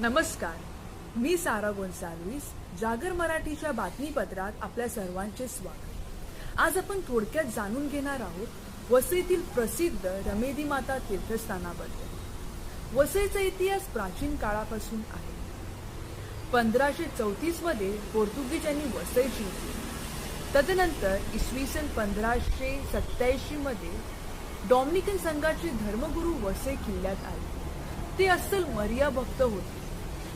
नमस्कार. मी सारा गोन्साल्विस जागर मराठीच्या बातमीपत्रात आपल्या सर्वांचे स्वागत. आज आपण थोडक्यात जाणून घेणार आहोत वसईतील प्रसिद्ध रमेदी माता तीर्थस्थानाबद्दल. वसईचा इतिहास प्राचीन काळापासून आहे. पंधराशे चौतीसमध्ये पोर्तुगीज पोर्तुगीजांनी वसई जिंकली तदनंतर इसवी सन पंधराशे सत्याऐंशीमध्ये डॉमिनिकन संघाचे धर्मगुरू वसे किल्ल्यात आले. ते अस्सल मरिया भक्त होते.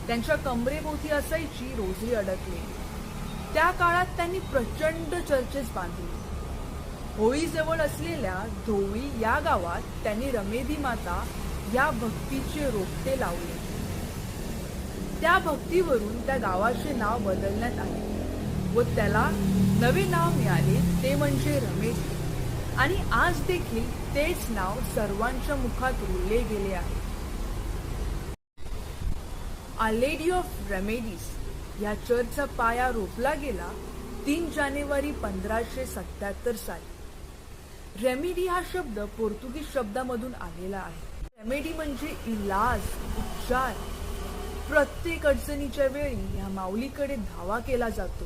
त्यांच्या कमरेभोवती असायची रोजरी अडकली. त्या काळात त्यांनी प्रचंड चर्चेस बांधली. होळीजवळ असलेल्या धोळी या गावात त्यांनी रमेदी माता या भक्तीचे रोपटे लावले. त्या भक्तीवरून त्या गावाचे नाव बदलण्यात आले. व त्याला नवे नाव मिळाले ते म्हणजे रमेश. आणि आज देखील तेच नाव सर्वांच्या मुखात रुळले गेले आहे. आ लेडी ऑफ रेमेडीज या चर्चचा पाया रोपला गेला तीन जानेवारी पंधराशे सत्याहत्तर साली. रेमेडी हा शब्द पोर्तुगीज शब्दामधून आलेला आहे. रेमेडी म्हणजे इलाज उपचार. प्रत्येक अडचणीच्या वेळी या माऊलीकडे धावा केला जातो.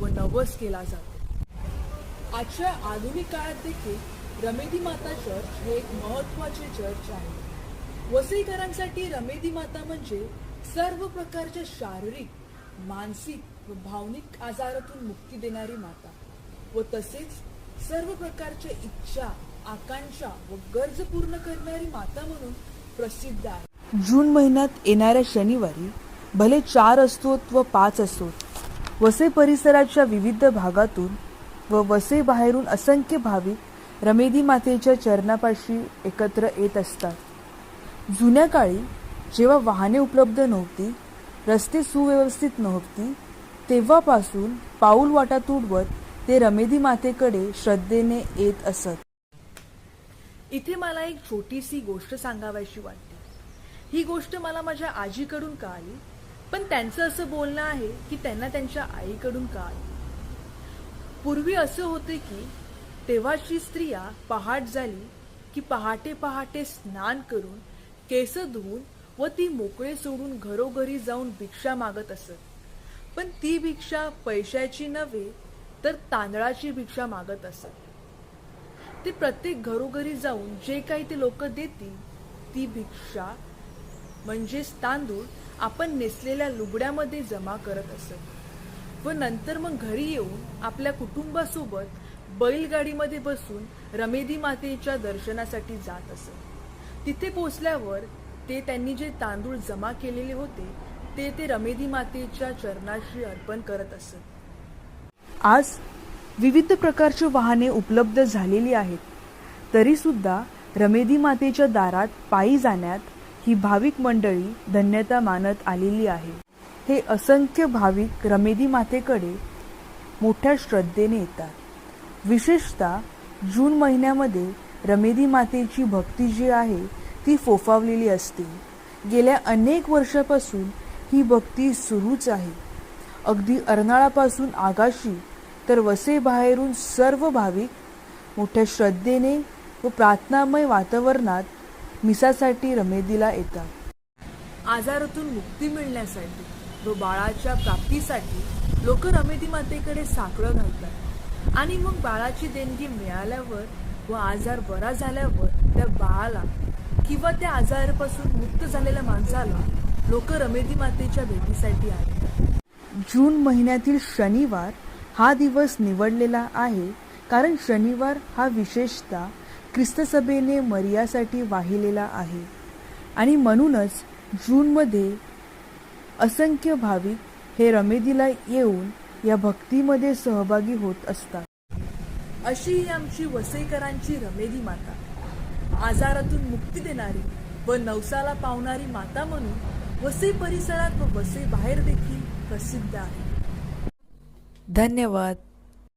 व नवस केला जातो. आजच्या आधुनिक काळात देखील रमेदी माता चर्च हे एक महत्त्वाचे चर्च आहे. वसईकरांसाठी रमेदी माता म्हणजे सर्व प्रकारच्या शारीरिक मानसिक व भावनिक आजारातून मुक्ती देणारी माता व तसेच सर्व प्रकारच्या इच्छा आकांक्षा व गरज पूर्ण करणारी माता म्हणून प्रसिद्ध आहे. जून महिन्यात येणाऱ्या शनिवारी भले चार असतोत व पाच असतोत वसई परिसराच्या विविध भागातून व वसई बाहेरून असंख्य भाविक रमेदी मातेच्या चरणापाशी एकत्र येत असतात. जुन्या काळी जेव्हा वाहने उपलब्ध नव्हती रस्ते सुव्यवस्थित नव्हती तेव्हापासून पाऊल वाटा तुडवत ते रमेदी मातेकडे श्रद्धेने येत असत. इथे मला एक छोटीशी गोष्ट सांगावायची वाटते. ही गोष्ट मला माझ्या आजीकडून कळाली. पण त्यांचं असं बोलणं आहे की त्यांना त्यांच्या आईकडून काय पूर्वी असं होते की तेव्हाची स्त्रिया पहाट झाली की पहाटे पहाटे स्नान करून केस धुवून व ती मोकळे सोडून घरोघरी जाऊन भिक्षा मागत असत. पण ती भिक्षा पैशाची नव्हे तर तांदळाची भिक्षा मागत असत. ते प्रत्येक घरोघरी जाऊन जे काही ते लोक देतील ती भिक्षा म्हणजेच तांदूळ आपण नेसलेल्या लुगड्यामध्ये जमा करत असत. व नंतर मग घरी येऊन आपल्या कुटुंबासोबत बैलगाडीमध्ये बसून रमेदी मातेच्या दर्शनासाठी जात असत. तिथे पोचल्यावर ते त्यांनी जे तांदूळ जमा केलेले होते ते ते रमेदी मातेच्या चरणाशी अर्पण करत असत. आज विविध प्रकारची वाहने उपलब्ध झालेली आहेत. तरीसुद्धा रमेदी मातेच्या दारात पायी जाण्यात ही भाविक मंडळी धन्यता मानत आलेली आहे. हे असंख्य भाविक रमेदी मातेकडे मोठ्या श्रद्धेने येतात. विशेषतः जून महिन्यामध्ये रमेदी मातेची भक्ती जी आहे ती फोफावलेली असते. गेल्या अनेक वर्षापासून ही भक्ती सुरूच आहे. अगदी अर्नाळापासून आगाशी तर वसेबाहेरून सर्व भाविक मोठ्या श्रद्धेने व प्रार्थनामय वातावरणात मिसासाठी रमेदीला येतात. आजारातून मुक्ती मिळण्यासाठी व बाळाच्या प्राप्तीसाठी लोक रमेदी मातेकडे साकडं घालतात. आणि मग बाळाची देणगी मिळाल्यावर व आजार बरा झाल्यावर त्या बाळाला किंवा त्या आजारापासून मुक्त झालेल्या माणसाला लोक रमेदी मातेच्या भेटीसाठी आहेत जून महिन्यातील शनिवार हा दिवस निवडलेला आहे कारण शनिवार हा विशेषतः ख्रिस्तसभेने मरियासाठी वाहिलेला आहे. आणि म्हणूनच जूनमध्ये असंख्य भाविक हे रमेदीला येऊन या भक्तीमध्ये सहभागी होत असतात. अशी ही आमची वसईकरांची रमेदी माता. आजारातून मुक्ती देणारी व नवसाला पावणारी माता म्हणून वसई परिसरात व वसई बाहेर देखील प्रसिद्ध आहे. धन्यवाद.